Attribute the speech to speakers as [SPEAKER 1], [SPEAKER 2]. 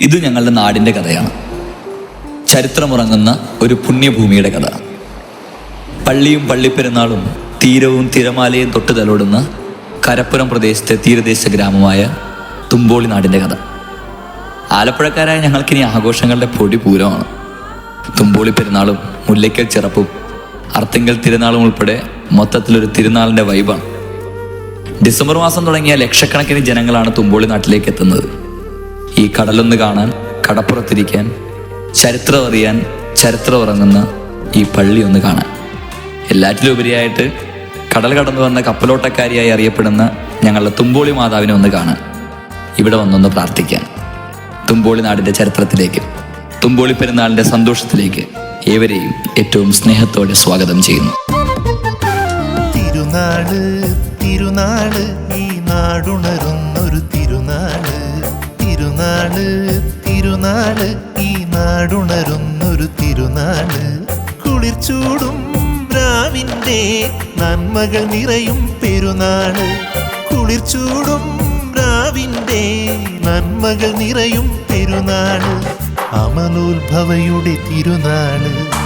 [SPEAKER 1] ഇത് ഞങ്ങളുടെ നാടിന്റെ കഥയാണ്. ചരിത്രമുറങ്ങുന്ന ഒരു പുണ്യഭൂമിയുടെ കഥ. പള്ളിയും പള്ളിപ്പെരുന്നാളും തീരവും തിരമാലയും തൊട്ട് തലോടുന്ന കരപ്പുറം പ്രദേശത്തെ തീരദേശ ഗ്രാമമായ തുമ്പോളി നാടിന്റെ കഥ. ആലപ്പുഴക്കാരായ ഞങ്ങൾക്കിനി ആഘോഷങ്ങളുടെ പൊടി പൂരമാണ്. തുമ്പോളി പെരുന്നാളും മുല്ലയ്ക്കൽ ചിറപ്പും അർത്തിങ്കൽ തിരുനാളും ഉൾപ്പെടെ മൊത്തത്തിലൊരു തിരുനാളിന്റെ വൈബാണ് ഡിസംബർ മാസം തുടങ്ങിയ ലക്ഷക്കണക്കിന് ജനങ്ങളാണ് തുമ്പോളി നാട്ടിലേക്ക് എത്തുന്നത്. ഈ കടലൊന്ന് കാണാൻ കടപ്പുറത്തിരിക്കാൻ ചരിത്രം അറിയാൻ ചരിത്രം ഉറങ്ങുന്ന ഈ പള്ളി ഒന്ന് കാണാൻ. എല്ലാറ്റിലും ഉപരിയായിട്ട് കടൽ കടന്നു വന്ന കപ്പലോട്ടക്കാരിയായി അറിയപ്പെടുന്ന ഞങ്ങളുടെ തുമ്പോളി മാതാവിനെ ഒന്ന് കാണാൻ. ഇവിടെ വന്നൊന്ന് പ്രാർത്ഥിക്കാൻ. തുമ്പോളി നാടിന്റെ ചരിത്രത്തിലേക്ക് തുമ്പോളി പെരുന്നാളിന്റെ സന്തോഷത്തിലേക്ക് ഏവരെയും ഏറ്റവും സ്നേഹത്തോടെ സ്വാഗതം ചെയ്യുന്നു.
[SPEAKER 2] തിരുനാൾ തിരുനാൾ ഈ നാടുണരുന്നൊരു തിരുനാൾ. തിരുനാൾ തിരുനാൾ ഈ നാടുണരുന്നൊരു തിരുനാൾ. കുളിർച്ചൂടും രാവിന്റെ നന്മകൾ നിറയും പെരുന്നാൾ. കുളിർച്ചൂടും രാവിന്റെ നന്മകൾ നിറയും പെരുന്നാൾ. അമലോത്ഭവയുടെ തിരുനാൾ.